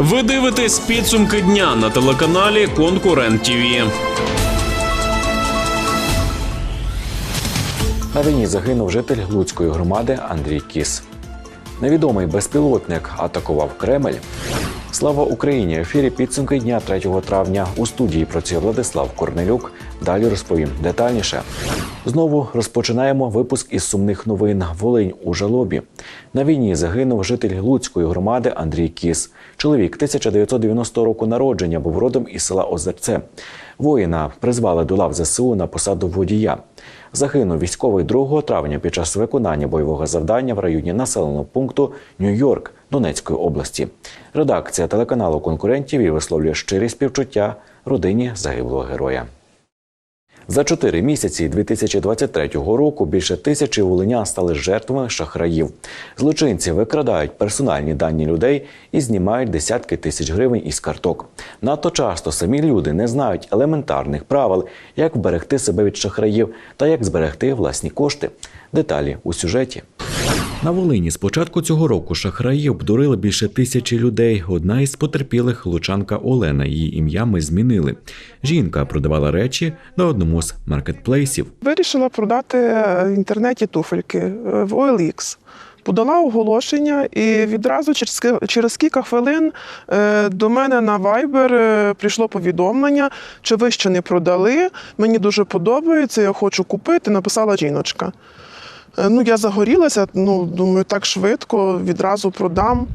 Ви дивитесь підсумки дня на телеканалі Конкурент ТІВІ. На війні загинув житель Луцької громади Андрій Кіс. Невідомий безпілотник атакував Кремль. Слава Україні! Ефірі підсумки дня 3 травня. У студії працює Владислав Корнелюк. Далі розповім детальніше. Знову розпочинаємо випуск із сумних новин. Волинь у жалобі. На війні загинув житель Луцької громади Андрій Кіс. Чоловік 1990 року народження був родом із села Озерце. Воїна призвали до лав ЗСУ на посаду водія. Загинув військовий 2 травня під час виконання бойового завдання в районі населеного пункту Нью-Йорк Донецької області. Редакція телеканалу конкурентів і висловлює щирі співчуття родині загиблого героя. За чотири місяці 2023 року більше тисячі волинян стали жертвами шахраїв. Злочинці викрадають персональні дані людей і знімають десятки тисяч гривень із карток. Надто часто самі люди не знають елементарних правил, як вберегти себе від шахраїв та як зберегти власні кошти. Деталі у сюжеті. На Волині з початку цього року шахраї обдурили більше тисячі людей. Одна із потерпілих лучанка Олена. Її ім'я ми змінили. Жінка продавала речі на одному з маркетплейсів. Вирішила продати в інтернеті туфельки е, в OLX. Подала оголошення, і відразу через, через кілька хвилин е, до мене на Viber е, прийшло повідомлення, чи ви ще не продали. Мені дуже подобається, я хочу купити. Написала жіночка. Е, Ну, я загорілася, ну, думаю, так швидко, відразу продам.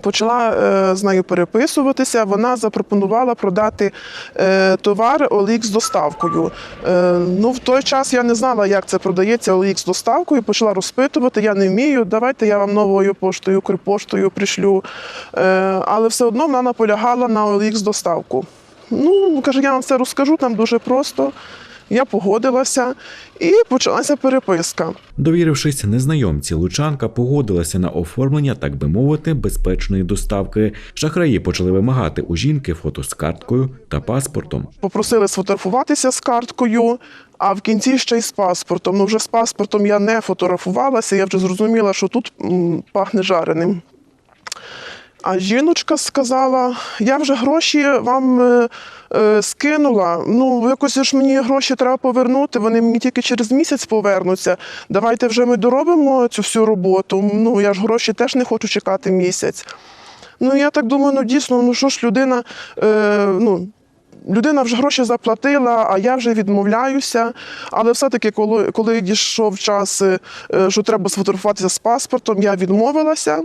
Почала е, з нею переписуватися. Вона запропонувала продати е, товар OLX з доставкою. Е, ну, в той час я не знала, як це продається OLX з доставкою. Почала розпитувати. Я не вмію. Давайте я вам новою поштою, Укрпоштою пришлю. Е, але все одно вона наполягала на OLX з доставку. Ну, каже, я вам все розкажу, там дуже просто. Я погодилася і почалася переписка. Довірившись незнайомці, лучанка погодилася на оформлення, так би мовити, безпечної доставки. Шахраї почали вимагати у жінки фото з карткою та паспортом. Попросили сфотографуватися з карткою, а в кінці ще й з паспортом. Ну вже з паспортом я не фотографувалася, я вже зрозуміла, що тут м, пахне жареним. А жіночка сказала: я вже гроші вам е, скинула. Ну, якось ж мені гроші треба повернути. Вони мені тільки через місяць повернуться. Давайте вже ми доробимо цю всю роботу. Ну, я ж гроші теж не хочу чекати місяць. Ну, я так думаю, ну дійсно, ну що ж людина, е, ну. Людина вже гроші заплатила, а я вже відмовляюся. Але все-таки, коли, коли дійшов час, е, е, що треба сфотографуватися з паспортом, я відмовилася.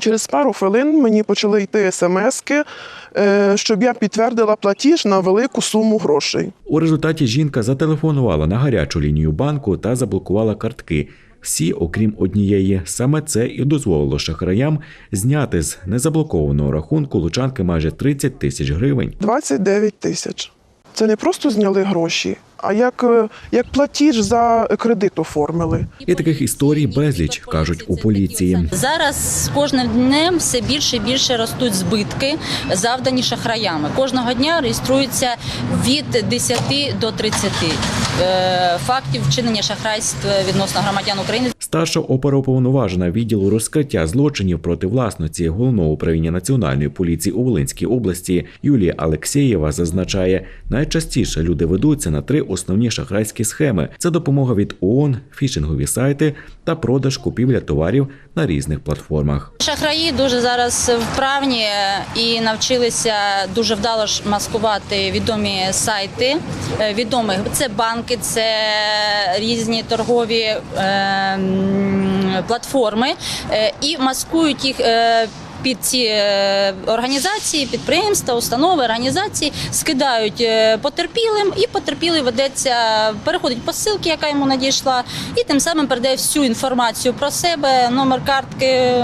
Через пару хвилин мені почали йти смски, е, щоб я підтвердила платіж на велику суму грошей. У результаті жінка зателефонувала на гарячу лінію банку та заблокувала картки. Всі, окрім однієї, саме це і дозволило шахраям зняти з незаблокованого рахунку лучанки майже 30 тисяч гривень. 29 тисяч. Це не просто зняли гроші, а як, е, як платіж за кредит оформили. І таких історій безліч кажуть у поліції. Зараз з кожним днем все більше і більше ростуть збитки, завдані шахраями. Кожного дня реєструється від 10 до 30 е, фактів вчинення шахрайств відносно громадян України. Старша оперуповноважена відділу розкриття злочинів проти власниці головного управління національної поліції у Волинській області Юлія Алексєєва зазначає, найчастіше люди ведуться на три основні шахрайські схеми: це допомога від ООН, фішингові сайти та продаж купівля товарів на різних платформах. Шахраї дуже зараз вправні і навчилися дуже вдало ж маскувати відомі сайти е, відомих. Це банки, це різні торгові е, платформи е, і маскують їх. е, Під ці е, організації, підприємства, установи, організації скидають потерпілим, і потерпілий ведеться, переходить по ссилці, яка йому надійшла, і тим самим передає всю інформацію про себе, номер картки,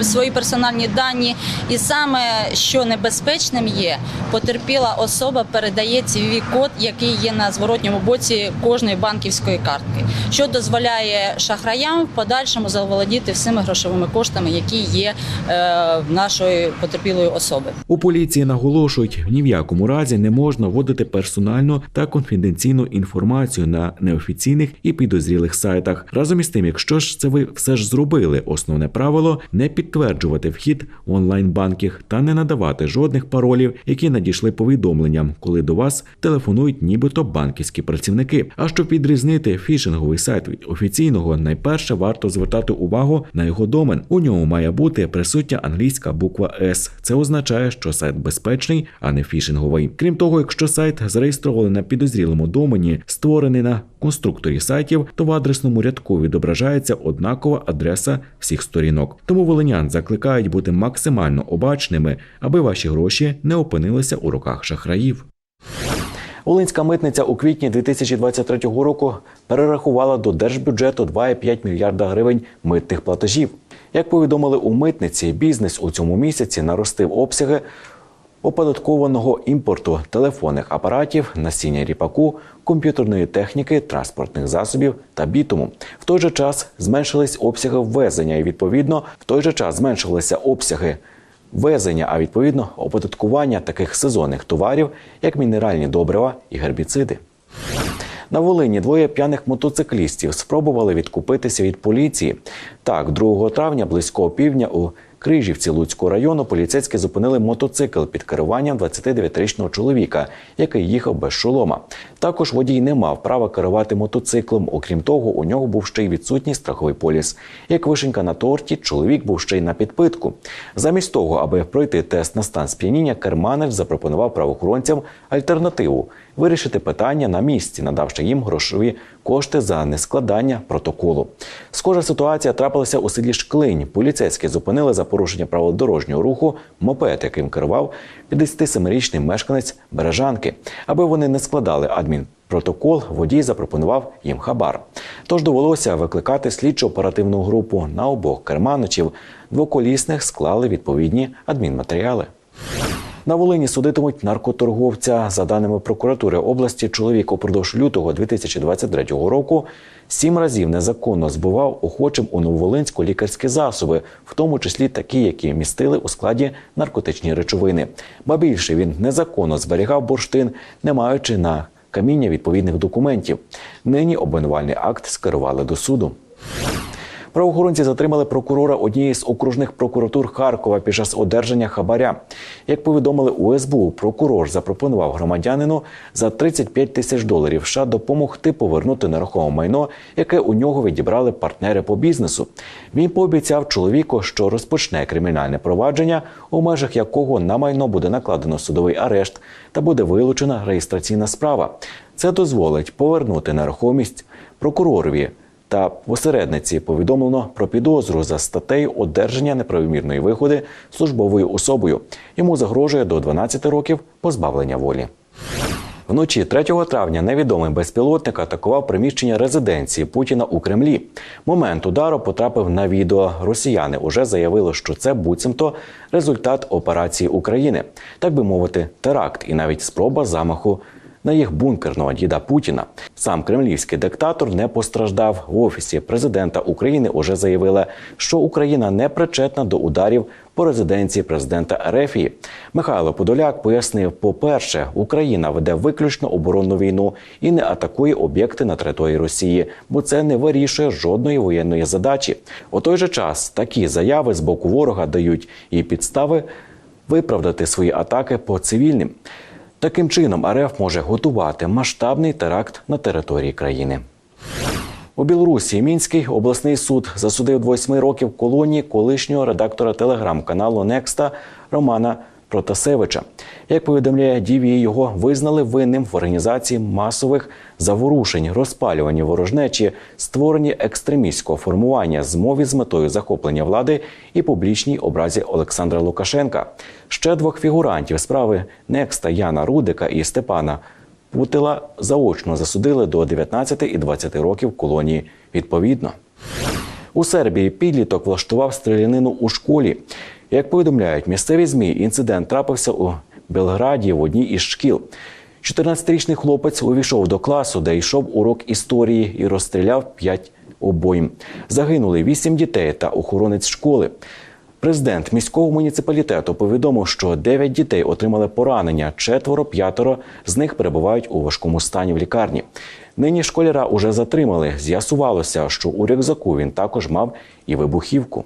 свої персональні дані. І саме що небезпечним є, потерпіла особа передає циві код, який є на зворотньому боці кожної банківської картки, що дозволяє шахраям в подальшому заволодіти всіми грошовими коштами, які є е, в нашої потерпілої особи. У поліції наголошують, ні в якому разі не можна вводити персональну та конфіденційну інформацію на неофіційних і підозрілих сайтах. Разом із тим, якщо ж це ви все ж зробили, основне правило не підтверджувати вхід в онлайн-банкінг та не надавати жодних паролів, які надійшли повідомленням, коли до вас телефонують нібито банківські працівники. А щоб відрізнити фішинговий сайт від офіційного, найперше варто звертати увагу на його домен. У ньому має бути присутня англійська буква С. Це означає, що сайт безпечний, а не фішинговий. Крім того, якщо сайт зареєстрований на підозрілому домені, створений на конструкторі сайтів, то в адресному рядку відображається однакова адреса всіх сторінок. Тому волинян закликають бути максимально обачними, аби ваші гроші не опинилися у руках шахраїв. Волинська митниця у квітні 2023 року перерахувала до держбюджету 2,5 мільярда гривень митних платежів. Як повідомили у митниці, бізнес у цьому місяці наростив обсяги оподаткованого імпорту телефонних апаратів, насіння ріпаку, комп'ютерної техніки, транспортних засобів та бітуму. В той же час зменшились обсяги ввезення, і відповідно в той же час зменшилися обсяги ввезення, а відповідно оподаткування таких сезонних товарів, як мінеральні добрива і гербіциди. На Волині двоє п'яних мотоциклістів спробували відкупитися від поліції. Так, 2 травня близько півдня у Крижівці Луцького району поліцейські зупинили мотоцикл під керуванням 29-річного чоловіка, який їхав без шолома. Також водій не мав права керувати мотоциклом. Окрім того, у нього був ще й відсутній страховий поліс. Як вишенька на торті, чоловік був ще й на підпитку. Замість того, аби пройти тест на стан сп'яніння, керманець запропонував правоохоронцям альтернативу вирішити питання на місці, надавши їм грошові кошти за нескладання протоколу. Схожа ситуація трапилася у селі Шклинь. Поліцейські зупинили за порушення правил дорожнього руху мопед, яким керував 57-річний мешканець Бережанки. Аби вони не складали адмінпротокол, водій запропонував їм хабар. Тож довелося викликати слідчо оперативну групу на обох керманичів. Двоколісних склали відповідні адмінматеріали. На Волині судитимуть наркоторговця. За даними прокуратури області, чоловік упродовж лютого 2023 року сім разів незаконно збував охочим у Нововолинську лікарські засоби, в тому числі такі, які містили у складі наркотичні речовини. Ба більше він незаконно зберігав бурштин, не маючи на каміння відповідних документів. Нині обвинувальний акт скерували до суду. Правоохоронці затримали прокурора однієї з окружних прокуратур Харкова під час одержання хабаря. Як повідомили у СБУ, прокурор запропонував громадянину за 35 тисяч доларів США допомогти повернути нерухоме майно, яке у нього відібрали партнери по бізнесу. Він пообіцяв чоловіку, що розпочне кримінальне провадження, у межах якого на майно буде накладено судовий арешт та буде вилучена реєстраційна справа. Це дозволить повернути нерухомість прокуророві та посередниці повідомлено про підозру за статтею одержання неправомірної вигоди службовою особою. Йому загрожує до 12 років позбавлення волі. Вночі 3 травня невідомий безпілотник атакував приміщення резиденції Путіна у Кремлі. Момент удару потрапив на відео. Росіяни уже заявили, що це буцімто результат операції України, так би мовити, теракт і навіть спроба замаху на їх бункерного діда Путіна. Сам кремлівський диктатор не постраждав. В офісі президента України уже заявили, що Україна не причетна до ударів по резиденції президента Ерефії. Михайло Подоляк пояснив: по-перше, Україна веде виключно оборонну війну і не атакує об'єкти на території Росії, бо це не вирішує жодної воєнної задачі. У той же час такі заяви з боку ворога дають і підстави виправдати свої атаки по цивільним. Таким чином, РФ може готувати масштабний теракт на території країни. У Білорусі Мінський обласний суд засудив до 8 років колонії колишнього редактора телеграм-каналу Некста Романа Протасевича. Як повідомляє Дівії, його визнали винним в організації масових заворушень, розпалюванні ворожнечі, створенні екстремістського формування, змові з метою захоплення влади і публічній образі Олександра Лукашенка. Ще двох фігурантів справи Некста Яна Рудика і Степана Путила заочно засудили до 19 і 20 років колонії відповідно. У Сербії підліток влаштував стрілянину у школі. Як повідомляють місцеві змі, інцидент трапився у Белграді в одній із шкіл. 14-річний хлопець увійшов до класу, де йшов урок історії, і розстріляв п'ять обоїм. Загинули вісім дітей та охоронець школи. Президент міського муніципалітету повідомив, що 9 дітей отримали поранення, четверо, п'ятеро з них перебувають у важкому стані в лікарні. Нині школяра уже затримали. З'ясувалося, що у рюкзаку він також мав і вибухівку.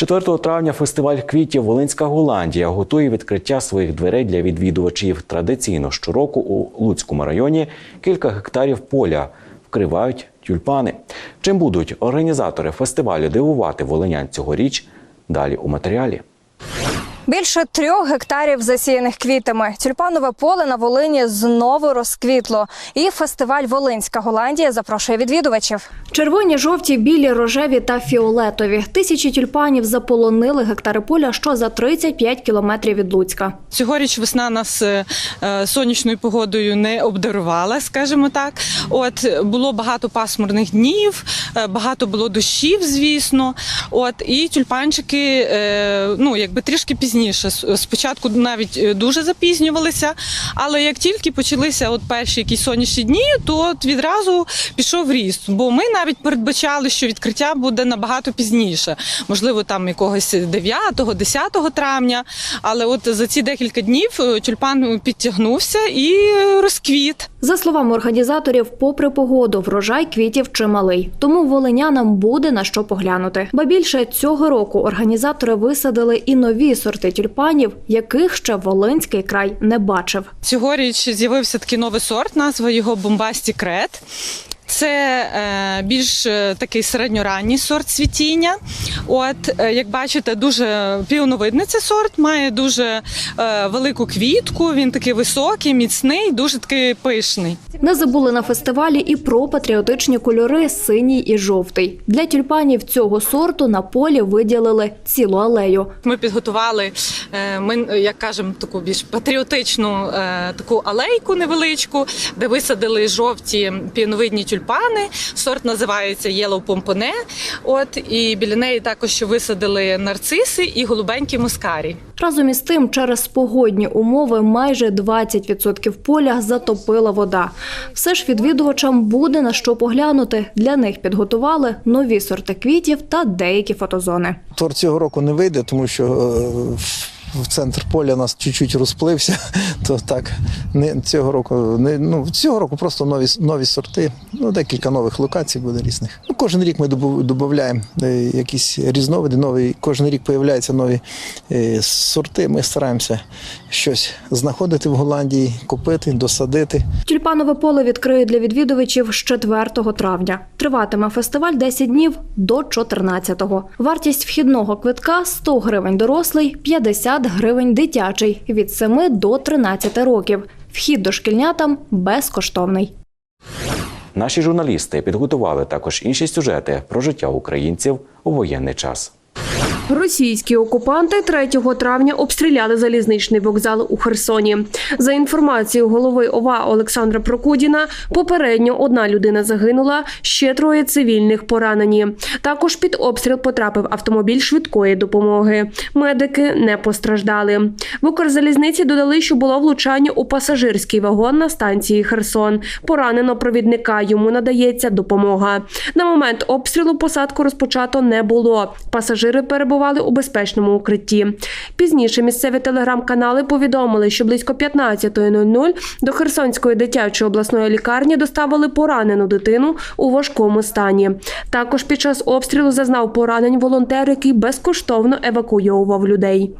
4 травня фестиваль квітів Волинська Голландія готує відкриття своїх дверей для відвідувачів. Традиційно щороку у Луцькому районі кілька гектарів поля вкривають тюльпани. Чим будуть організатори фестивалю дивувати волинян цьогоріч? Далі у матеріалі. Більше трьох гектарів засіяних квітами. Тюльпанове поле на Волині знову розквітло. І фестиваль Волинська Голландія запрошує відвідувачів. Червоні, жовті, білі, рожеві та фіолетові. Тисячі тюльпанів заполонили гектари поля, що за 35 кілометрів від Луцька. Цьогоріч весна нас е, е, сонячною погодою не обдарувала, скажімо так. От було багато пасмурних днів, е, багато було дощів, звісно. От і тюльпанчики, ну якби трішки пізніше. С- Спочатку навіть е, дуже запізнювалися, але як тільки почалися от перші якісь сонячні дні, то от відразу пішов ріст. Бо ми навіть передбачали, що відкриття буде набагато пізніше, можливо, там якогось 9-10 травня. Але от за ці декілька днів е, тюльпан підтягнувся і розквіт. За словами організаторів, попри погоду, врожай квітів чималий, тому волинянам буде на що поглянути. Ба більше цього року організатори висадили і нові сорти тюльпанів, яких ще Волинський край не бачив. Цьогоріч з'явився такий новий сорт, назва його Бомбасті Крет. Це е, більш е, такий середньоранній сорт цвітіння. От, е, як бачите, дуже піоновидний це сорт, має дуже велику квітку. Він такий високий, міцний, дуже такий пишний. Не забули на фестивалі і про патріотичні кольори синій і жовтий. Для тюльпанів цього сорту на полі виділили цілу алею. Ми підготували, ми як кажемо, таку більш патріотичну таку алейку невеличку, де висадили жовті піновидні тюльпани. Сорт називається Yellow Pompone. От і біля неї також висадили нарциси і голубенькі мускарі. Разом із тим, через погодні умови майже 20% поля затопила вода. Все ж відвідувачам буде на що поглянути. Для них підготували нові сорти квітів та деякі фотозони. Тор цього року не вийде, тому що е, в- центр поля нас чуть-чуть розплився. То так не цього року не ну цього року просто нові нові сорти. Ну декілька нових локацій буде різних. Ну кожен рік ми додаємо якісь різновиди. Нові кожен рік появляються нові е, сорти. Ми стараємося щось знаходити в Голландії, купити, досадити. Тюльпанове поле відкриють для відвідувачів з 4 травня. Триватиме фестиваль 10 днів до 14-го. Вартість вхідного квитка 100 гривень дорослий, 50 гривень дитячий від 7 до 13 років. Вхід до шкільнятам безкоштовний. Наші журналісти підготували також інші сюжети про життя українців у воєнний час. Російські окупанти 3 травня обстріляли залізничний вокзал у Херсоні. За інформацією голови ОВА Олександра Прокудіна, попередньо одна людина загинула, ще троє цивільних поранені. Також під обстріл потрапив автомобіль швидкої допомоги. Медики не постраждали. В Укрзалізниці додали, що було влучання у пасажирський вагон на станції Херсон. Поранено провідника. Йому надається допомога. На момент обстрілу посадку розпочато не було. Пасажири перебували у безпечному укритті. Пізніше місцеві телеграм-канали повідомили, що близько 15.00 до Херсонської дитячої обласної лікарні доставили поранену дитину у важкому стані. Також під час обстрілу зазнав поранень волонтер, який безкоштовно евакуйовував людей.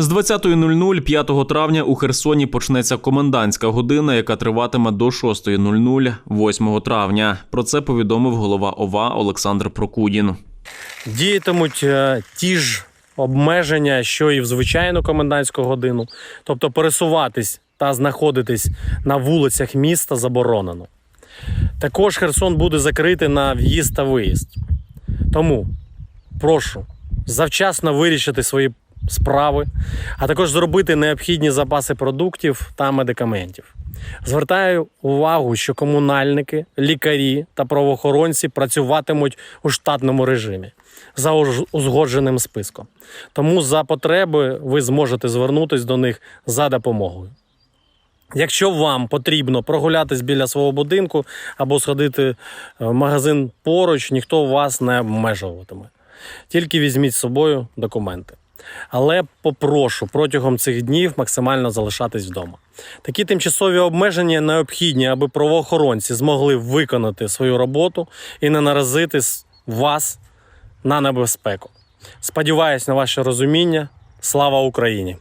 З 20.00 5 травня у Херсоні почнеться комендантська година, яка триватиме до 6.00 8 травня. Про це повідомив голова ОВА Олександр Прокудін. Діятимуть е, ті ж обмеження, що і в звичайну комендантську годину, тобто пересуватись та знаходитись на вулицях міста заборонено. Також Херсон буде закритий на в'їзд та виїзд. Тому прошу завчасно вирішити свої справи, а також зробити необхідні запаси продуктів та медикаментів. Звертаю увагу, що комунальники, лікарі та правоохоронці працюватимуть у штатному режимі за узгодженим списком. Тому за потреби ви зможете звернутися до них за допомогою. Якщо вам потрібно прогулятись біля свого будинку або сходити е, в магазин поруч, ніхто вас не обмежуватиме. Тільки візьміть з собою документи. Але попрошу протягом цих днів максимально залишатись вдома. Такі тимчасові обмеження необхідні, аби правоохоронці змогли виконати свою роботу і не наразити вас на небезпеку. Сподіваюсь на ваше розуміння. Слава Україні!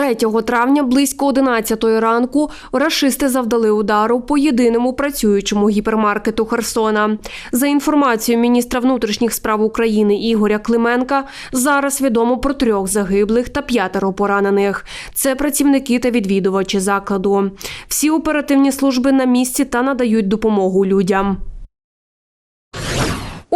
3 травня близько 11 ранку рашисти завдали удару по єдиному працюючому гіпермаркету Херсона. За інформацією міністра внутрішніх справ України Ігоря Клименка, зараз відомо про трьох загиблих та п'ятеро поранених. Це працівники та відвідувачі закладу. Всі оперативні служби на місці та надають допомогу людям.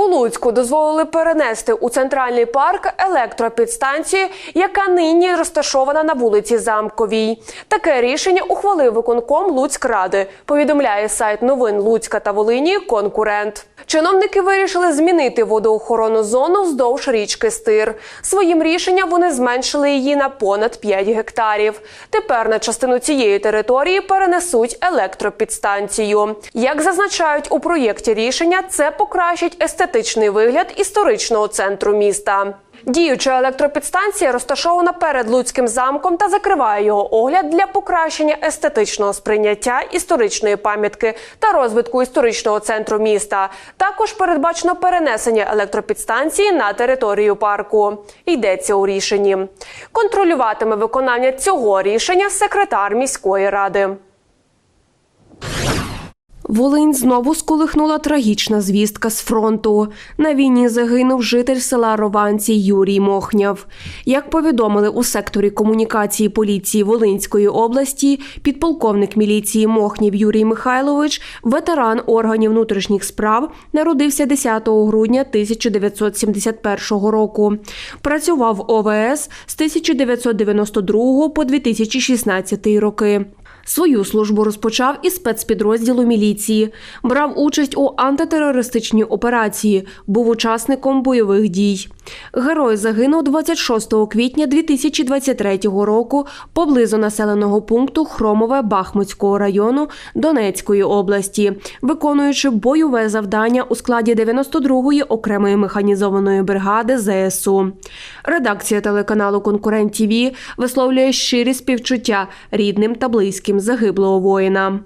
Луцьку дозволили перенести у центральний парк електропідстанцію, яка нині розташована на вулиці Замковій. Таке рішення ухвалив виконком Луцькради. Повідомляє сайт новин Луцька та Волині. Конкурент. Чиновники вирішили змінити водоохоронну зону вздовж річки Стир. Своїм рішенням вони зменшили її на понад 5 гектарів. Тепер на частину цієї території перенесуть електропідстанцію. Як зазначають у проєкті рішення, це покращить естетичний вигляд історичного центру міста. Діюча електропідстанція розташована перед Луцьким замком та закриває його огляд для покращення естетичного сприйняття історичної пам'ятки та розвитку історичного центру міста. Також передбачено перенесення електропідстанції на територію парку. Йдеться у рішенні. Контролюватиме виконання цього рішення секретар міської ради. Волинь знову сколихнула трагічна звістка з фронту. На війні загинув житель села Рованці Юрій Мохняв. Як повідомили у секторі комунікації поліції Волинської області, підполковник міліції Мохнів Юрій Михайлович, ветеран органів внутрішніх справ, народився 10 грудня 1971 року. Працював в ОВС з 1992 по 2016 роки. Свою службу розпочав із спецпідрозділу міліції, брав участь у антитерористичній операції, був учасником бойових дій. Герой загинув 26 квітня 2023 року поблизу населеного пункту Хромове Бахмутського району Донецької області, виконуючи бойове завдання у складі 92-ї окремої механізованої бригади ЗСУ. Редакція телеканалу Конкурент ТІВІ висловлює щирі співчуття рідним та близьким загиблого воїна.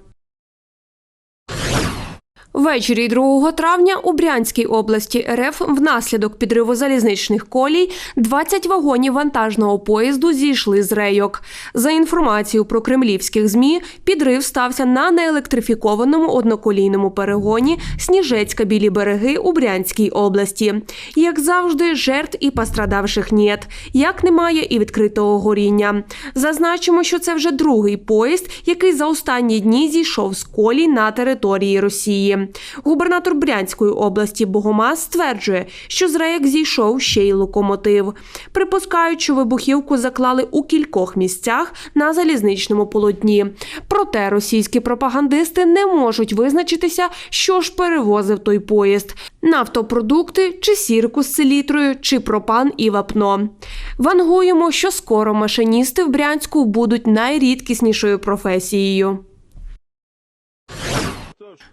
Ввечері 2 травня у Брянській області РФ внаслідок підриву залізничних колій 20 вагонів вантажного поїзду зійшли з рейок. За інформацією про кремлівських змі, підрив стався на неелектрифікованому одноколійному перегоні Сніжецька білі береги у Брянській області. Як завжди, жертв і пострадавших нет, як немає і відкритого горіння. Зазначимо, що це вже другий поїзд, який за останні дні зійшов з колій на території Росії. Губернатор Брянської області Богомаз стверджує, що з рейок зійшов ще й локомотив. Припускають, що вибухівку заклали у кількох місцях на залізничному полотні. Проте російські пропагандисти не можуть визначитися, що ж перевозив той поїзд: нафтопродукти, чи сірку з селітрою, чи пропан і вапно. Вангуємо, що скоро машиністи в Брянську будуть найрідкіснішою професією.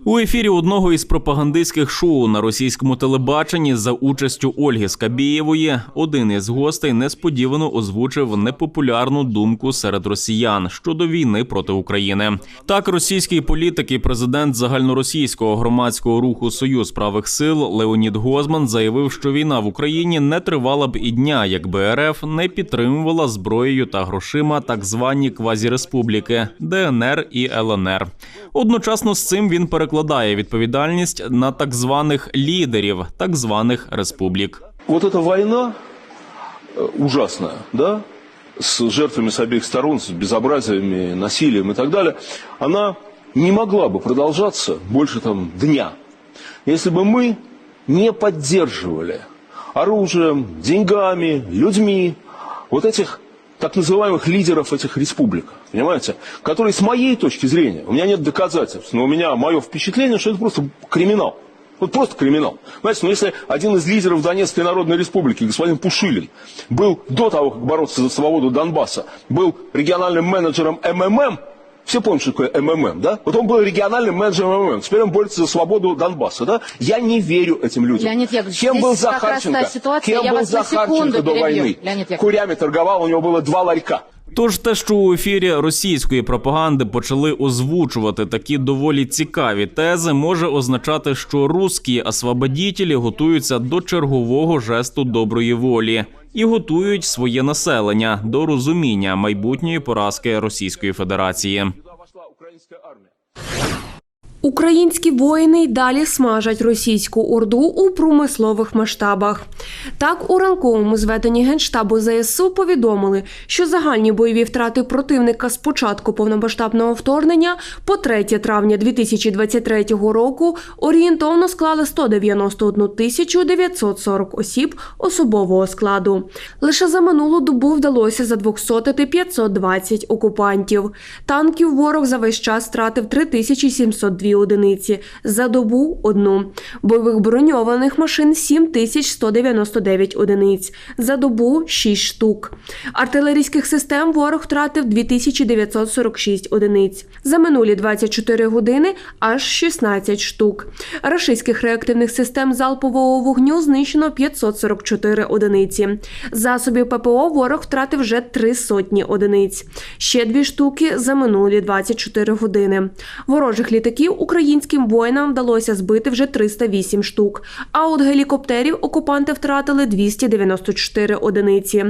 У ефірі одного із пропагандистських шоу на російському телебаченні за участю Ольги Скабєєвої один із гостей несподівано озвучив непопулярну думку серед росіян щодо війни проти України. Так, російський політик і президент загальноросійського громадського руху Союз правих сил Леонід Гозман заявив, що війна в Україні не тривала б і дня, якби РФ не підтримувала зброєю та грошима так звані квазіреспубліки ДНР і ЛНР. Одночасно з цим він перекладає відповідальність на так званих лідерів так званих республік. Вот эта война э, ужасная, да, с жертвами с обеих сторон, с безобразиями, насилием и так далее, она не могла бы продолжаться больше там дня, если бы мы не поддерживали оружием, деньгами, людьми вот этих так называемых лидеров этих республик, понимаете, которые с моей точки зрения, у меня нет доказательств, но у меня мое впечатление, что это просто криминал. Вот просто криминал. Знаете, ну если один из лидеров Донецкой Народной Республики, господин Пушилин, был до того, как бороться за свободу Донбасса, был региональным менеджером МММ, все помнят, что такое МММ, да? Вот он был региональным менеджером МММ, теперь он борется за свободу Донбасса, да? Я не верю этим людям. Леонид Яковлевич, Кем здесь был как раз та Захарченко? ситуация, Кем я был вас на Захарченко секунду до перебью, войны? Леонид Яковлевич. Курями торговал, у него было два ларька. Тож те, що у ефірі російської пропаганди почали озвучувати такі доволі цікаві тези, може означати, що русські освободітелі готуються до чергового жесту доброї волі і готують своє населення до розуміння майбутньої поразки Російської Федерації. Українські воїни й далі смажать російську орду у промислових масштабах. Так, у ранковому зведенні Генштабу ЗСУ повідомили, що загальні бойові втрати противника з початку повномасштабного вторгнення по 3 травня 2023 року орієнтовно склали 191 тисячу 940 осіб особового складу. Лише за минулу добу вдалося задвохсотити 520 окупантів. Танків ворог за весь час втратив 3702 одиниці, за добу – одну. Бойових броньованих машин – 7199 одиниць, за добу – 6 штук. Артилерійських систем ворог втратив 2946 одиниць. За минулі 24 години – аж 16 штук. Рашистських реактивних систем залпового вогню знищено 544 одиниці. Засобів ППО ворог втратив вже три сотні одиниць. Ще дві штуки за минулі 24 години. Ворожих літаків українським воїнам вдалося збити вже 308 штук. А от гелікоптерів окупанти втратили 294 одиниці.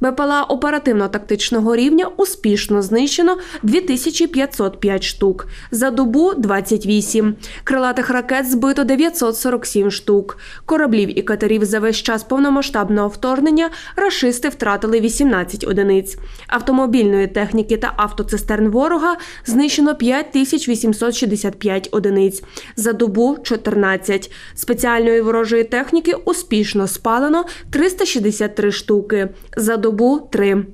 БПЛА оперативно-тактичного рівня успішно знищено 2505 штук. За добу 28. Крилатих ракет збито 947 штук. Кораблів і катерів за весь час повномасштабного вторгнення рашисти втратили 18 одиниць. Автомобільної техніки та автоцистерн ворога знищено 5865 одиниць. За добу 14. Спеціальної ворожої техніки успішно спалено 363 штуки. За добу 3.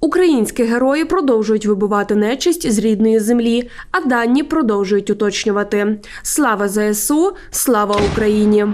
Українські герої продовжують вибивати нечисть з рідної землі, а дані продовжують уточнювати. Слава ЗСУ, слава Україні!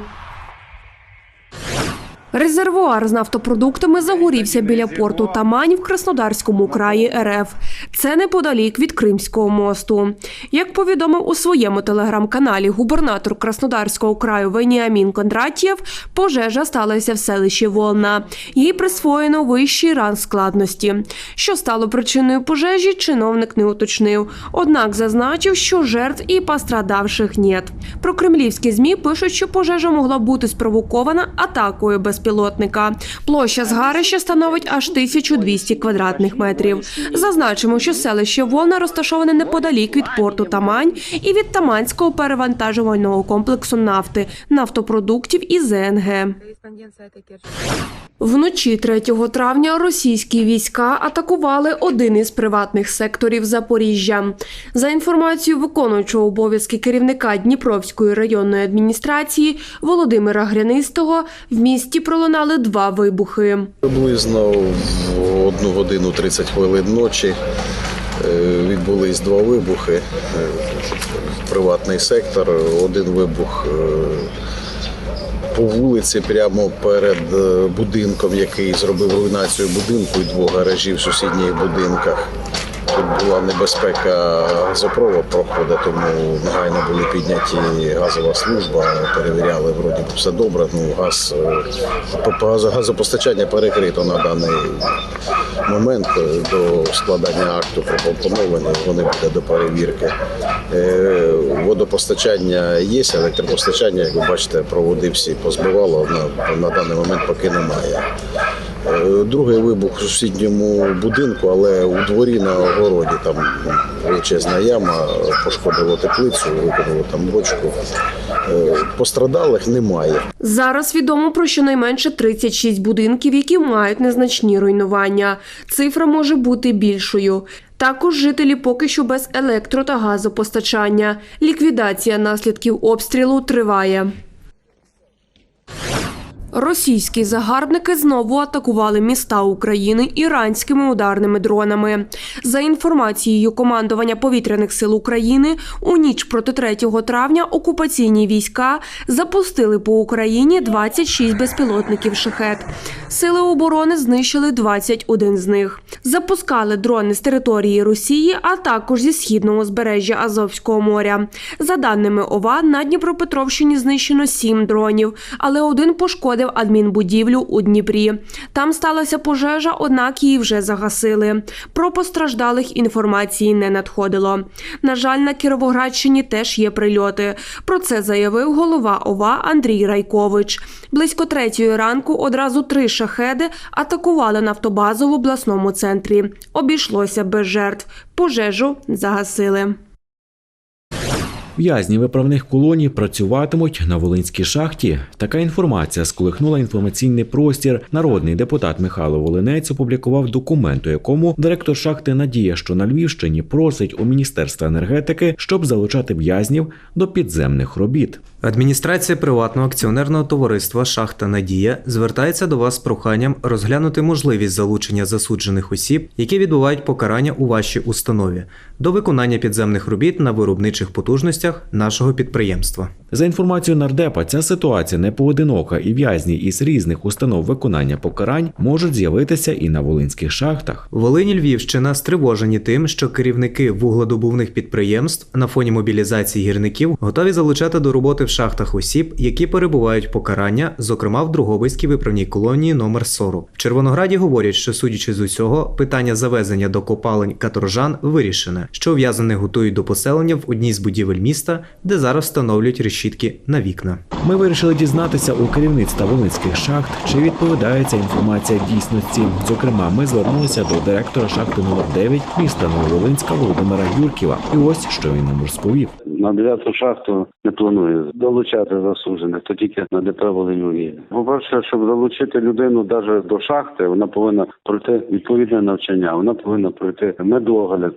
Резервуар з нафтопродуктами загорівся біля порту Тамань в Краснодарському краї РФ. Це неподалік від Кримського мосту. Як повідомив у своєму телеграм-каналі губернатор Краснодарського краю Веніамін Кондратєв, пожежа сталася в селищі Волна. Їй присвоєно вищий ранг складності. Що стало причиною пожежі, чиновник не уточнив. Однак зазначив, що жертв і пострадавших нет. Про кремлівські змі пишуть, що пожежа могла бути спровокована атакою безпілотника. Площа згарища становить аж 1200 квадратних метрів. Зазначимо, що селище Волна розташоване неподалік від порту Тамань і від Таманського перевантажувального комплексу нафти, нафтопродуктів і ЗНГ. Вночі 3 травня російські війська атакували один із приватних секторів Запоріжжя. За інформацією виконуючого обов'язки керівника Дніпровської районної адміністрації Володимира Грянистого, в місті пролунали два вибухи. Приблизно в одну годину 30 хвилин ночі е, відбулись два вибухи. Е, Приватний сектор, один вибух е, по вулиці прямо перед е, будинком, який зробив руйнацію будинку і двох гаражів в сусідніх будинках. Тут була небезпека газопровод проходить, тому негайно були підняті газова служба, перевіряли, вроді все добре. Ну, газ, е, по- по газо- газопостачання перекрито на даний момент до складання акту про компонування, вони буде до перевірки. Е, Водопостачання є, електропостачання, як ви бачите, проводи всі позбивало, на, на даний момент поки немає. Е, Другий вибух у сусідньому будинку, але у дворі на огороді там величезна яма, пошкодило теплицю, викинуло там бочку. Е, Пострадалих немає. Зараз відомо про щонайменше 36 будинків, які мають незначні руйнування. Цифра може бути більшою. Також жителі поки що без електро та газопостачання. Ліквідація наслідків обстрілу триває. Російські загарбники знову атакували міста України іранськими ударними дронами. За інформацією командування повітряних сил України, у ніч проти 3 травня окупаційні війська запустили по Україні 26 безпілотників шахет. Сили оборони знищили 21 з них. Запускали дрони з території Росії, а також зі східного узбережжя Азовського моря. За даними ОВА, на Дніпропетровщині знищено 7 дронів, але один пошкодив адмінбудівлю у Дніпрі. Там сталася пожежа, однак її вже загасили. Про постраждалих інформації не надходило. На жаль, на Кіровоградщині теж є прильоти. Про це заявив голова ОВА Андрій Райкович. Близько третьої ранку одразу три шахеди атакували нафтобазу в обласному центрі. Обійшлося без жертв. Пожежу загасили. В'язні виправних колоній працюватимуть на Волинській шахті. Така інформація сколихнула інформаційний простір. Народний депутат Михайло Волинець опублікував документ, у якому директор шахти Надія, що на Львівщині просить у міністерства енергетики, щоб залучати в'язнів до підземних робіт. Адміністрація приватного акціонерного товариства Шахта Надія звертається до вас з проханням розглянути можливість залучення засуджених осіб, які відбувають покарання у вашій установі, до виконання підземних робіт на виробничих потужностях нашого підприємства. За інформацією нардепа, ця ситуація не поодинока, і в'язні із різних установ виконання покарань можуть з'явитися і на волинських шахтах. Волині Львівщина стривожені тим, що керівники вугледобувних підприємств на фоні мобілізації гірників готові залучати до роботи в шахтах осіб, які перебувають покарання, зокрема в Другобицькій виправній колонії номер 40. В Червонограді говорять, що судячи з усього, питання завезення до копалень каторжан вирішене, що ув'язаних готують до поселення в одній з будівель міста, де зараз встановлюють решітки на вікна. Ми вирішили дізнатися у керівництва волинських шахт, чи відповідає ця інформація дійсності. Зокрема, ми звернулися до директора шахти номер 9 міста Нововолинська Володимира Юрківа. І ось що він нам розповів. На дев'яту шахту не планую долучати засуджених, то тільки на ДП Волинюгілля. По-перше, щоб залучити людину навіть до шахти, вона повинна пройти відповідне навчання, вона повинна пройти медогляд.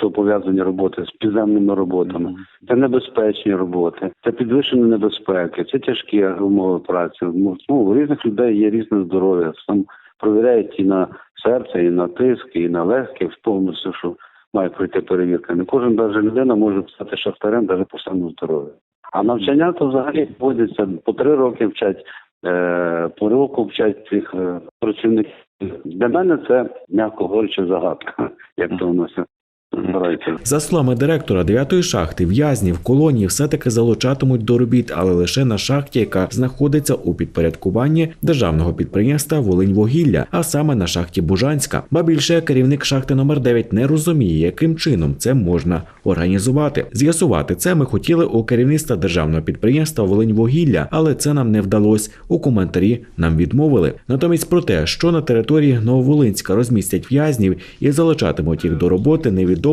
То пов'язані роботи з підземними роботами, це небезпечні роботи, це підвищення небезпеки, це тяжкі умови праці. Ну, у різних людей є різне здоров'я. Там провіряють і на серце, і на тиск, і на легкі, повністю, що має пройти перевірка. Не кожен навіть людина може стати шахтарем навіть по стану здоров'я. А навчання то взагалі вводиться по три роки вчать, е, по року вчать цих е, працівників. Для мене це м'яко говорячи загадка, як то воно все збирається. За словами директора 9-ї шахти, в'язні в колонії все-таки залучатимуть до робіт, але лише на шахті, яка знаходиться у підпорядкуванні державного підприємства Волиньвугілля, а саме на шахті Бужанська. Ба більше керівник шахти номер 9 не розуміє, яким чином це можна організувати. З'ясувати це ми хотіли у керівництва державного підприємства Волиньвугілля, але це нам не вдалося. У коментарі нам відмовили. Натомість про те, що на території Нововолинська розмістять в'язнів і залучатимуть їх до роботи, невідомо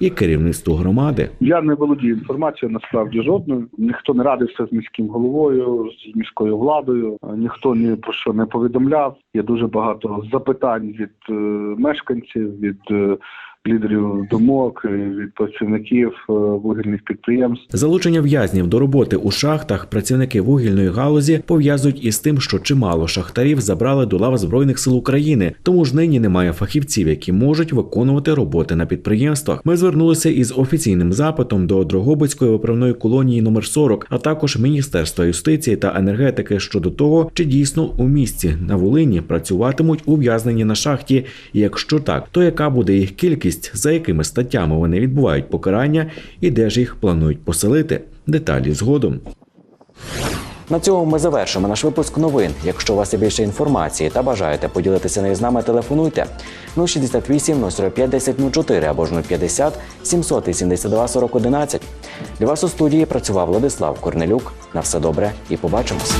і керівництву громади. Я не володію інформацією насправді жодною. Ніхто не радився з міським головою, з міською владою. Ніхто ні про що не повідомляв. Є дуже багато запитань від е, мешканців, від е, лідерів думок, від працівників е, вугільних підприємств. Залучення в'язнів до роботи у шахтах працівники вугільної галузі пов'язують із тим, що чимало шахтарів забрали до лав збройних сил України, тому ж нині немає фахівців, які можуть виконувати роботи на підприємствах. Ми звернулися із офіційним запитом до Дрогобицької виправної колонії номер 40, а також Міністерства юстиції та енергетики щодо того, чи дійсно у місті на Волині працюватимуть ув'язнені на шахті. І якщо так, то яка буде їх кількість, за якими статтями вони відбувають покарання і де ж їх планують поселити? Деталі згодом. На цьому ми завершимо наш випуск новин. Якщо у вас є більше інформації та бажаєте поділитися нею з нами, телефонуйте 068 045 1004 або ж 050 782 40 11. Для вас у студії працював Владислав Корнелюк. На все добре і побачимось.